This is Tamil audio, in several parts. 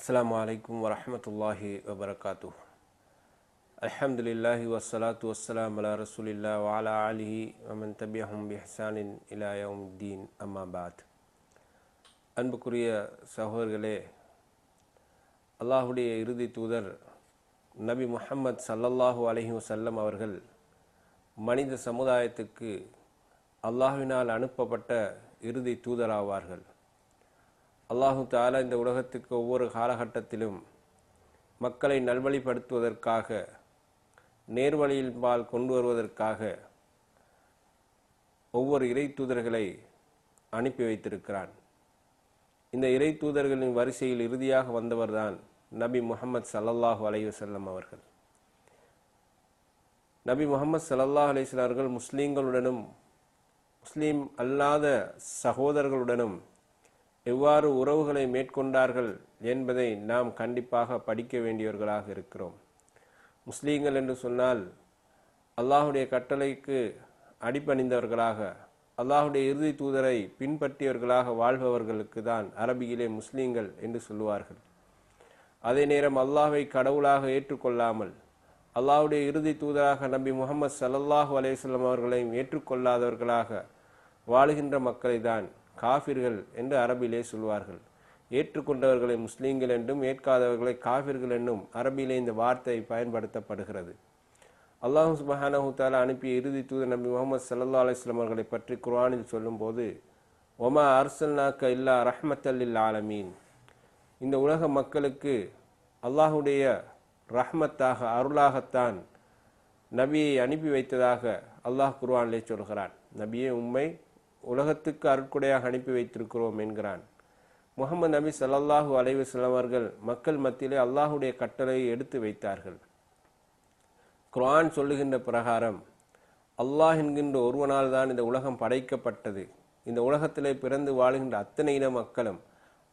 அஸ்லாம் அலைக்கும் வரமத்துல்லாஹி வபரகாத்து அலமதுல்லாஹி வஸ்ஸலாத்து வசலாம் அலா ரசூலில்லா வாலா அலிஹி அமன் தபியஹம் பிஹசானின் இலா தீன் அம்மா பாத். அன்புக்குரிய சகோதரர்களே அல்லாஹுடைய இறுதி தூதர் நபி முஹம்மது சல்லல்லாஹூ அலஹி வசல்லம் அவர்கள் மனித சமுதாயத்துக்கு அல்லாஹினால் அனுப்பப்பட்ட இறுதி தூதராவார்கள். அல்லாஹு தாலா இந்த உலகத்துக்கு ஒவ்வொரு காலகட்டத்திலும் மக்களை நல்வழிப்படுத்துவதற்காக நேர்வழியின்பால் கொண்டு வருவதற்காக ஒவ்வொரு இறை தூதர்களை அனுப்பி வைத்திருக்கிறான். இந்த இறை தூதர்களின் வரிசையில் இறுதியாக வந்தவர்தான் நபி முகமது சல்லல்லாஹு அலைவசல்லம் அவர்கள். நபி முகமது சல்லல்லாஹ் அலைவசல்லம் அவர்கள் முஸ்லீம்களுடனும் முஸ்லீம் அல்லாத சகோதரர்களுடனும் எவ்வாறு உறவுகளை மேற்கொண்டார்கள் என்பதை நாம் கண்டிப்பாக படிக்க வேண்டியவர்களாக இருக்கிறோம். முஸ்லீம்கள் என்று சொன்னால் அல்லாஹுடைய கட்டளைக்கு அடிபணிந்தவர்களாக அல்லாஹுடைய இறுதி தூதரை பின்பற்றியவர்களாக வாழ்பவர்களுக்கு தான் அரபியிலே முஸ்லீம்கள் என்று சொல்லுவார்கள். அதே நேரம் அல்லாஹை கடவுளாக ஏற்றுக்கொள்ளாமல் அல்லாஹுடைய இறுதி தூதராக நபி முகமது சல்லல்லாஹு அலேஸ்லம் அவர்களையும் ஏற்றுக்கொள்ளாதவர்களாக வாழுகின்ற மக்களை தான் காஃபிர்கள் என்று அரபிலே சொல்வார்கள். ஏற்றுக்கொண்டவர்களை முஸ்லீம்கள் என்றும் ஏற்காதவர்களை காஃபிர்கள் என்றும் அரபிலே இந்த வார்த்தை பயன்படுத்தப்படுகிறது. அல்லாஹு சுபஹானஹு தாலா அனுப்பிய இறுதி தூது நபி முகமது சல்லா அலிஸ்லாம் அவர்களை பற்றி குர்ஆனில் சொல்லும்போது ஒமா அர்சல்னாக்க இல்லா ரஹ்மத்தல்லில் ஆலமீன். இந்த உலக மக்களுக்கு அல்லாஹுடைய ரஹ்மத்தாக அருளாகத்தான் நபியை அனுப்பி வைத்ததாக அல்லாஹ் குர்ஆனிலே சொல்கிறான். நபியே உண்மை உலகத்துக்கு அருட்கொடையாக அனுப்பி வைத்திருக்கிறோம் என்கிறான். முகமது நபி சல்லாஹூ அலைவு செல்லவர்கள் மக்கள் மத்தியிலே அல்லாஹுடைய கட்டளையை எடுத்து வைத்தார்கள். குரான் சொல்லுகின்ற பிரகாரம் அல்லாஹ் என்கின்ற ஒருவனால் தான் இந்த உலகம் படைக்கப்பட்டது. இந்த உலகத்திலே பிறந்து வாழுகின்ற அத்தனை இன மக்களும்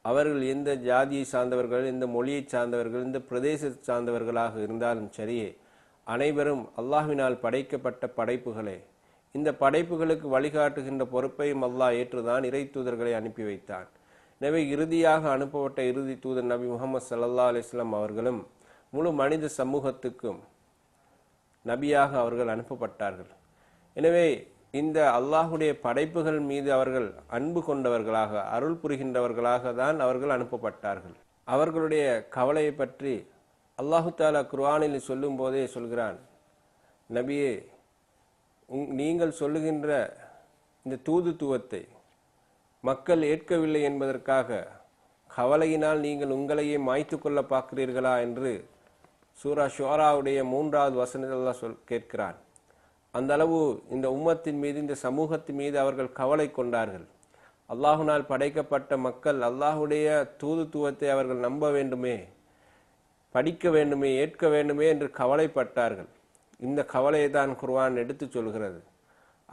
அவர்கள் எந்த ஜாதியை சார்ந்தவர்கள் எந்த மொழியை சார்ந்தவர்கள் எந்த பிரதேச சார்ந்தவர்களாக இருந்தாலும் சரியே அனைவரும் அல்லாஹ்வினால் படைக்கப்பட்ட படைப்புகளே. இந்த படைப்புகளுக்கு வழிகாட்டுகின்ற பொறுப்பையும் அல்லாஹ் ஏற்றுதான் இறை தூதர்களை அனுப்பி வைத்தான். எனவே இறுதியாக அனுப்பப்பட்ட இறுதி தூதர் நபி முகமது சல்லா அலிஸ்லாம் அவர்களும் முழு மனித சமூகத்துக்கும் நபியாக அவர்கள் அனுப்பப்பட்டார்கள். எனவே இந்த அல்லாஹுடைய படைப்புகள் மீது அவர்கள் அன்பு கொண்டவர்களாக அருள் புரிகின்றவர்களாக தான் அவர்கள் அனுப்பப்பட்டார்கள். அவர்களுடைய கவலையை பற்றி அல்லாஹு தாலா குர்ஆனில் சொல்லும் போதே சொல்கிறான். நபியே நீங்கள் சொல்லுகின்ற இந்த தூதுத்துவத்தை மக்கள் ஏற்கவில்லை என்பதற்காக கவலையினால் நீங்கள் உங்களையே மாய்த்து கொள்ள பார்க்கிறீர்களா என்று சூரா ஷோராவுடைய மூன்றாவது வசனத்தில் சொல் கேட்கிறான். அந்த அளவு இந்த உம்மத்தின் மீது இந்த சமூகத்தின் மீது அவர்கள் கவலை கொண்டார்கள். அல்லாஹுனால் படைக்கப்பட்ட மக்கள் அல்லாஹுடைய தூதுத்துவத்தை அவர்கள் நம்ப வேண்டுமே படிக்க வேண்டுமே ஏற்க வேண்டுமே என்று கவலைப்பட்டார்கள். இந்த கவலையை தான் குர்வான் எடுத்து சொல்கிறது.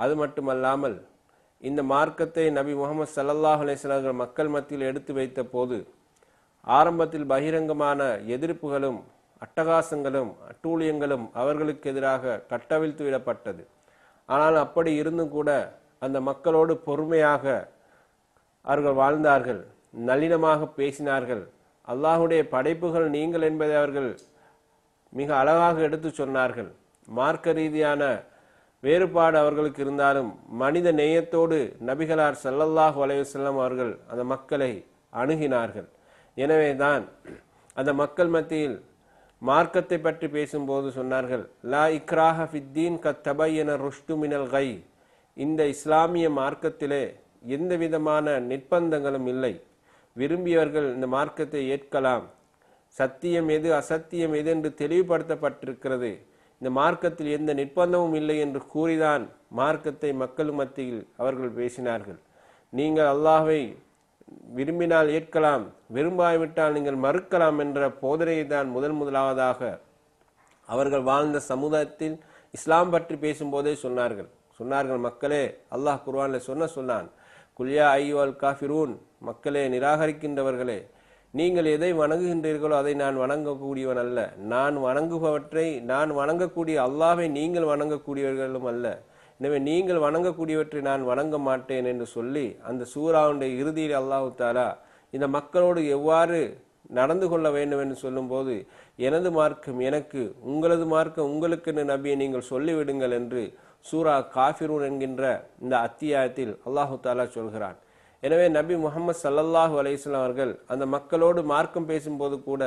அது மட்டுமல்லாமல் இந்த மார்க்கத்தை நபி முகமது சல்லல்லாஹ் அலிஸ்லாங்கள் மக்கள் மத்தியில் எடுத்து வைத்த போது ஆரம்பத்தில் பகிரங்கமான எதிர்ப்புகளும் அட்டகாசங்களும் அட்டூழியங்களும் அவர்களுக்கு எதிராக கட்டவிழ்த்து விடப்பட்டது. ஆனால் அப்படி இருந்தும் கூட அந்த மக்களோடு பொறுமையாக அவர்கள் வாழ்ந்தார்கள் நளினமாக பேசினார்கள். அல்லாஹுடைய படைப்புகள் நீங்கள் என்பதை அவர்கள் மிக அழகாக எடுத்து சொன்னார்கள். மார்க்க ரீதியான வேறுபாடு அவர்களுக்கு இருந்தாலும் மனித நேயத்தோடு நபிகளார் சல்லல்லாஹு அலையுசல்லம் அவர்கள் அந்த மக்களை அணுகினார்கள். எனவே தான் அந்த மக்கள் மத்தியில் மார்க்கத்தை பற்றி பேசும்போது சொன்னார்கள் லா இக்ராஹ ஃபித்தீன் கத்தபையன ருஷ்டு மினல் கை. இந்த இஸ்லாமிய மார்க்கத்திலே எந்த விதமான நிர்பந்தங்களும் இல்லை. விரும்பியவர்கள் இந்த மார்க்கத்தை ஏற்கலாம். சத்தியம் எது அசத்தியம் எது என்று தெளிவுபடுத்தப்பட்டிருக்கிறது. இந்த மார்க்கத்தில் எந்த நிர்பந்தமும் இல்லை என்று கூறிதான் மார்க்கத்தை மக்கள் மத்தியில் அவர்கள் பேசினார்கள். நீங்கள் அல்லாஹை விரும்பினால் ஏற்கலாம் விரும்பாவிட்டால் நீங்கள் மறுக்கலாம் என்ற போதனையை தான் முதல் முதலாவதாக அவர்கள் வாழ்ந்த சமுதாயத்தில் இஸ்லாம் பற்றி பேசும்போதே சொன்னார்கள். சொன்னார்கள் மக்களே அல்லாஹ் குர்வானில் சொன்ன சொன்னான் குல்யா ஐயோல் காஃபிரூன் மக்களே நிராகரிக்கின்றவர்களே நீங்கள் எதை வணங்குகின்றீர்களோ அதை நான் வணங்கக்கூடியவன் அல்ல. நான் வணங்குபவற்றை நான் வணங்கக்கூடிய அல்லாவை நீங்கள் வணங்கக்கூடியவர்களும் அல்ல. எனவே நீங்கள் வணங்கக்கூடியவற்றை நான் வணங்க மாட்டேன் என்று சொல்லி அந்த சூறாவுடைய இறுதியில் அல்லாஹு தாரா இந்த மக்களோடு எவ்வாறு நடந்து கொள்ள வேண்டும் என்று சொல்லும்போது எனது மார்க்கம் எனக்கு உங்களது மார்க்கம் உங்களுக்கு என்று நபியை நீங்கள் சொல்லிவிடுங்கள் என்று சூரா காஃபிரூன் என்கின்ற இந்த அத்தியாயத்தில் அல்லாஹு தாலா சொல்கிறான். எனவே நபி முகமது சல்லல்லாஹு அலைஹிஸ்ஸலாம் அவர்கள் அந்த மக்களோடு மார்க்கம் பேசும்போது கூட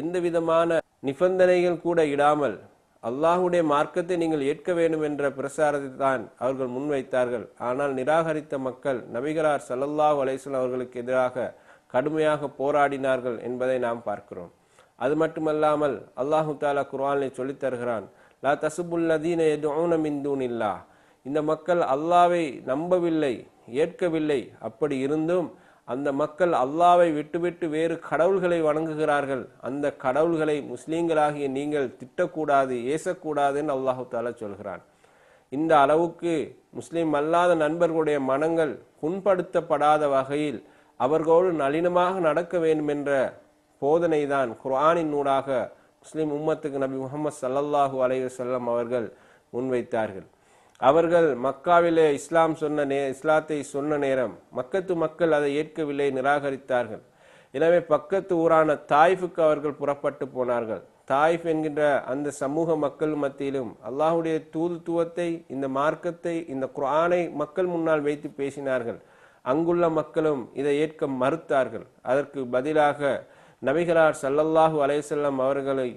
எந்த விதமான நிபந்தனைகள் கூட இடாமல் அல்லாஹுடைய மார்க்கத்தை நீங்கள் ஏற்க வேண்டும் என்ற பிரசாரத்தை தான் அவர்கள் முன்வைத்தார்கள். ஆனால் நிராகரித்த மக்கள் நபிகரார் சல்லல்லாஹு அலைஹிஸ்ஸலாம் அவர்களுக்கு எதிராக கடுமையாக போராடினார்கள் என்பதை நாம் பார்க்கிறோம். அது மட்டுமல்லாமல் அல்லாஹு தாலா குர்ஆனை சொல்லித் தருகிறான் லா தசுபுல்லதீன யதுஊன மின் தூனில்லாஹ். இந்த மக்கள் அல்லாவை நம்பவில்லை. ஏற்கவில்லை. அப்படி இருந்தும் அந்த மக்கள் அல்லாவை விட்டுவிட்டு வேறு கடவுள்களை வணங்குகிறார்கள். அந்த கடவுள்களை முஸ்லீம்களாகிய நீங்கள் திட்டக்கூடாது ஏசக்கூடாதுன்னு அல்லாஹு தாலா சொல்கிறான். இந்த அளவுக்கு முஸ்லீம் அல்லாத நண்பர்களுடைய மனங்கள் புண்படுத்தப்படாத வகையில் அவர்களோடு நளினமாக நடக்க வேண்டும் என்ற போதனை தான் குர்ஆனின் நூடாக முஸ்லீம் உம்மத்துக்கு நபி முகமது சல்லல்லாஹு அலைவசல்லம் அவர்கள் முன்வைத்தார்கள். அவர்கள் மக்காவிலே இஸ்லாம் சொன்ன நே இஸ்லாத்தை சொன்ன நேரம் மக்கத்து மக்கள் அதை ஏற்கவில்லை நிராகரித்தார்கள். எனவே பக்கத்து ஊரான தாய்ஃபுக்கு அவர்கள் புறப்பட்டு போனார்கள். தாய்ஃப் என்கின்ற அந்த சமூக மக்கள் மத்தியிலும் அல்லாஹுடைய தூதுத்துவத்தை இந்த மார்க்கத்தை இந்த குரானை மக்கள் முன்னால் வைத்து பேசினார்கள். அங்குள்ள மக்களும் இதை ஏற்க மறுத்தார்கள். அதற்கு பதிலாக நபிகளார் சல்லல்லாஹு அலைஹிஸ்ஸலாம் அவர்களை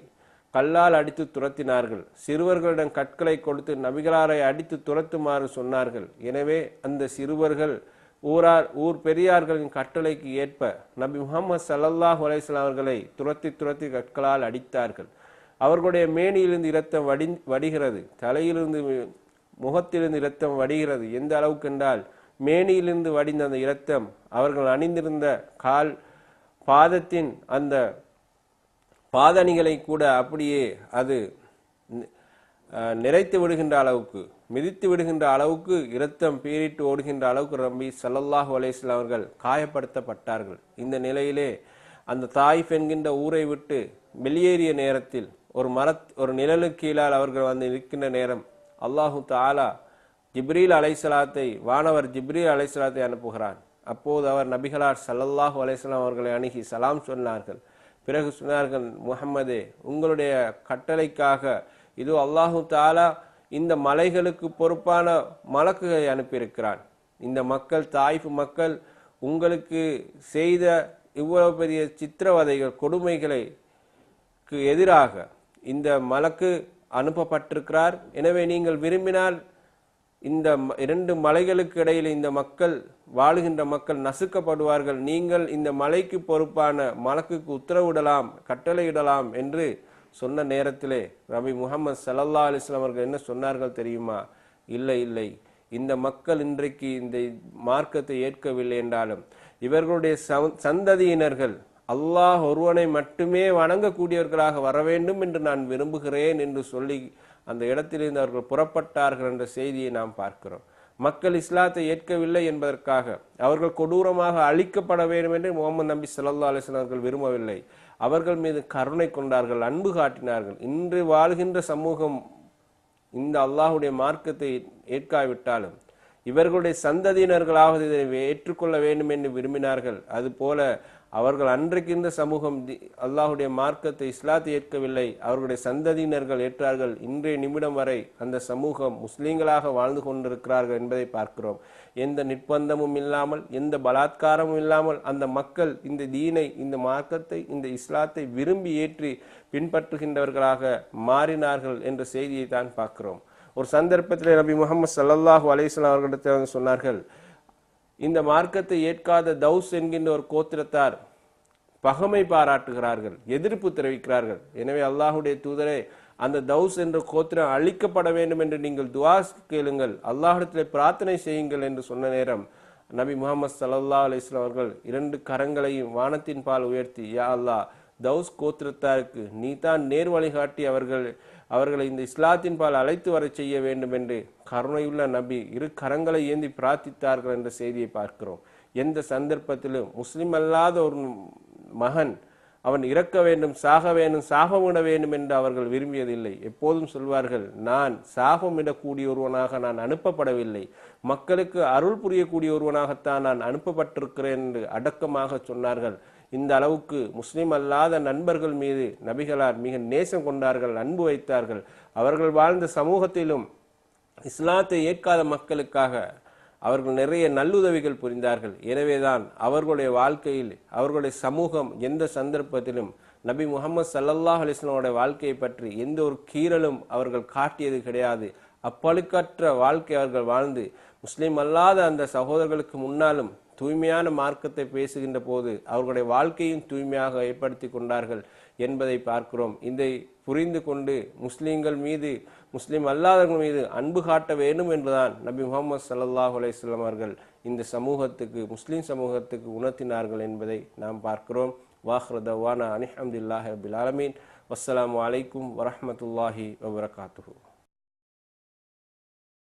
கல்லால் அடித்து துரத்தினார்கள். சிறுவர்களிடம் கற்களை கொடுத்து நபிகளாரை அடித்து துரத்துமாறு சொன்னார்கள். எனவே அந்த சிறுவர்கள் ஊரார் ஊர் பெரியார்களின் கட்டளைக்கு ஏற்ப நபி முகமது சல்லல்லாஹ் அலைஹிஸ்ஸலாம் அவர்களை துரத்தி துரத்தி கற்களால் அடித்தார்கள். அவர்களுடைய மேனியிலிருந்து இரத்தம் வடி வடிகிறது. தலையிலிருந்து முகத்திலிருந்து இரத்தம் வடிகிறது. எந்த அளவுக்கு என்றால் மேனியிலிருந்து வடிந்த அந்த இரத்தம் அவர்கள் அணிந்திருந்த கால் பாதத்தின் அந்த பாதணிகளை கூட அப்படியே அது நிறைத்து விடுகின்ற அளவுக்கு மிதித்து விடுகின்ற அளவுக்கு இரத்தம் பீரிட்டு ஓடுகின்ற அளவுக்கு ரம்பி சல்லல்லாஹு அலேஸ்ல அவர்கள் காயப்படுத்தப்பட்டார்கள். இந்த நிலையிலே அந்த தாய் என்கின்ற ஊரை விட்டு வெளியேறிய நேரத்தில் ஒரு மரத் ஒரு நிழலுக்கு கீழால் அவர்கள் வந்து நிற்கின்ற நேரம் அல்லாஹு தாலா ஜிப்ரீல் அலைசலாத்தை வானவர் ஜிப்ரீல் அலைசலாத்தை அனுப்புகிறான். அப்போது அவர் நபிகளார் சல்லல்லாஹு அலைசலாம் அவர்களை அணுகி சலாம் சொன்னார்கள். பிறகு சொன்னார்கள் முகம்மது உங்களுடைய கட்டளைக்காக இது அல்லாஹு தாலா இந்த மலைகளுக்கு பொறுப்பான மலக்குகளை அனுப்பியிருக்கிறான். இந்த மக்கள் தாய்ஃப் மக்கள் உங்களுக்கு செய்த இவ்வளவு பெரிய சித்திரவதைகள் கொடுமைகளுக்கு எதிராக இந்த மலக்கு அனுப்பப்பட்டிருக்கிறார். எனவே நீங்கள் விரும்பினால் இந்த இரண்டு மலைகளுக்கு இடையில் இந்த மக்கள் வாழுகின்ற மக்கள் நசுக்கப்படுவார்கள். நீங்கள் இந்த மலைக்கு பொறுப்பான மலக்குக்கு உத்தரவிடலாம் கட்டளையிடலாம் என்று சொன்ன நேரத்திலே ரபி முகமது ஸல்லல்லாஹு அலிஸ்லாம் அவர்கள் என்ன சொன்னார்கள் தெரியுமா? இல்லை இல்லை. இந்த மக்கள் இன்றைக்கு இந்த மார்க்கத்தை ஏற்கவில்லை என்றாலும் இவர்களுடைய சந்ததியினர்கள் அல்லாஹ் ஒருவனை மட்டுமே வணங்கக்கூடியவர்களாக வர வேண்டும் என்று நான் விரும்புகிறேன் என்று சொல்லி அந்த இடத்திலிருந்து அவர்கள் புறப்பட்டார்கள் என்ற செய்தியை நாம் பார்க்கிறோம். மக்கள் இஸ்லாத்தை ஏற்கவில்லை என்பதற்காக அவர்கள் கொடூரமாக அழிக்கப்பட வேண்டும் என்று முகமது நபி சல்லா அலிஸ்லாம் அவர்கள் விரும்பவில்லை. அவர்கள் மீது கருணை கொண்டார்கள் அன்பு காட்டினார்கள். இன்று வாழ்கின்ற சமூகம் இந்த அல்லாஹுடைய மார்க்கத்தை ஏற்காவிட்டாலும் இவர்களுடைய சந்ததியினர்களாவது இதை ஏற்றுக்கொள்ள வேண்டும் என்று விரும்பினார்கள். அதுபோல அவர்கள் அன்றைக்கு இந்த சமூகம் தி- அல்லாஹுடைய மார்க்கத்தை இஸ்லாத்தை ஏற்கவில்லை. அவர்களுடைய சந்ததியினர்கள் ஏற்றார்கள். இன்றைய நிமிடம் வரை அந்த சமூகம் முஸ்லீம்களாக வாழ்ந்து கொண்டிருக்கிறார்கள் என்பதை பார்க்கிறோம். எந்த நிர்பந்தமும் இல்லாமல் எந்த பலாத்காரமும் இல்லாமல் அந்த மக்கள் இந்த தீனை இந்த மார்க்கத்தை இந்த இஸ்லாத்தை விரும்பி ஏற்றி பின்பற்றுகின்றவர்களாக மாறினார்கள் என்ற செய்தியை தான் பார்க்கிறோம். ஒரு சந்தர்ப்பத்தில் நபி முகமது சல்லாஹூ அலைஹி அவர்களிடத்தில் வந்து சொன்னார்கள் இந்த மார்க்கத்தை ஏற்காத தௌஸ் என்கின்ற ஒரு கோத்திரத்தார் பகமை பாராட்டுகிறார்கள் எதிர்ப்பு தெரிவிக்கிறார்கள். எனவே அல்லாஹுடைய தூதரே அந்த தௌஸ் என்ற கோத்திரம் அழிக்கப்பட வேண்டும் என்று நீங்கள் துவா கேளுங்கள். அல்லாஹிடத்தில் பிரார்த்தனை செய்யுங்கள் என்று சொன்ன நேரம் நபி முகமது சல்லா அலிஸ்லாம் அவர்கள் இரண்டு கரங்களையும் வானத்தின் பால் உயர்த்தி யா அல்லாஹ் தௌஸ் கோத்திரத்தாருக்கு நீ தான் நேர் வழிகாட்டி அவர்கள் அவர்களை இந்த இஸ்லாத்தின் பால் அழைத்து வரச் செய்ய வேண்டும் என்று கருணையுள்ள நபி இரு கரங்களை ஏந்தி பிரார்த்தித்தார்கள் என்ற செய்தியை பார்க்கிறோம். எந்த சந்தர்ப்பத்திலும் முஸ்லிம் அல்லாத ஒரு மகன் அவன் இறக்க வேண்டும் சாக வேண்டும் சாபமிட வேண்டும் என்று அவர்கள் விரும்பியதில்லை. எப்போதும் சொல்வார்கள் நான் சாபமிடக்கூடிய ஒருவனாக நான் அனுப்பப்படவில்லை. மக்களுக்கு அருள் புரியக்கூடிய ஒருவனாகத்தான் நான் அனுப்பப்பட்டிருக்கிறேன் என்று அடக்கமாக சொன்னார்கள். இந்த அளவுக்கு முஸ்லீம் அல்லாத நண்பர்கள் மீது நபிகளார் மிக நேசம் கொண்டார்கள் அன்பு வைத்தார்கள். அவர்கள் வாழ்ந்த சமூகத்திலும் இஸ்லாத்தை ஏற்காத மக்களுக்காக அவர்கள் நிறைய நல்லுதவிகள் புரிந்தார்கள். எனவேதான் அவர்களுடைய வாழ்க்கையில் அவர்களுடைய சமூகம் எந்த சந்தர்ப்பத்திலும் நபி முகமது சல்லல்லாஹ் அலிஸ்லாமுடைய வாழ்க்கையை பற்றி எந்த ஒரு கீறலும் அவர்கள் காட்டியது கிடையாது. அப்பழுக்கற்ற வாழ்க்கை அவர்கள் வாழ்ந்து முஸ்லீம் அல்லாத அந்த சகோதரர்களுக்கு முன்னாலும் தூய்மையான மார்க்கத்தை பேசுகின்ற போது அவர்களுடைய வாழ்க்கையும் தூய்மையாக ஏற்படுத்தி கொண்டார்கள் என்பதை பார்க்கிறோம். இதை புரிந்து கொண்டு முஸ்லீம்கள் மீது முஸ்லீம் அல்லாதவர்கள் மீது அன்பு காட்ட வேண்டும் என்றுதான் நபி முகமது சல்லாஹூ அலையம் அவர்கள் இந்த சமூகத்துக்கு முஸ்லீம் சமூகத்துக்கு உணர்த்தினார்கள் என்பதை நாம் பார்க்கிறோம். வாஹ்ரதவானா அனிஹம்துல்லாஹ் அபில் ஆலமீன். வஸ்ஸலாமு அலைக்கும் வரமத்துல்லாஹி வபரகாத்துஹூ.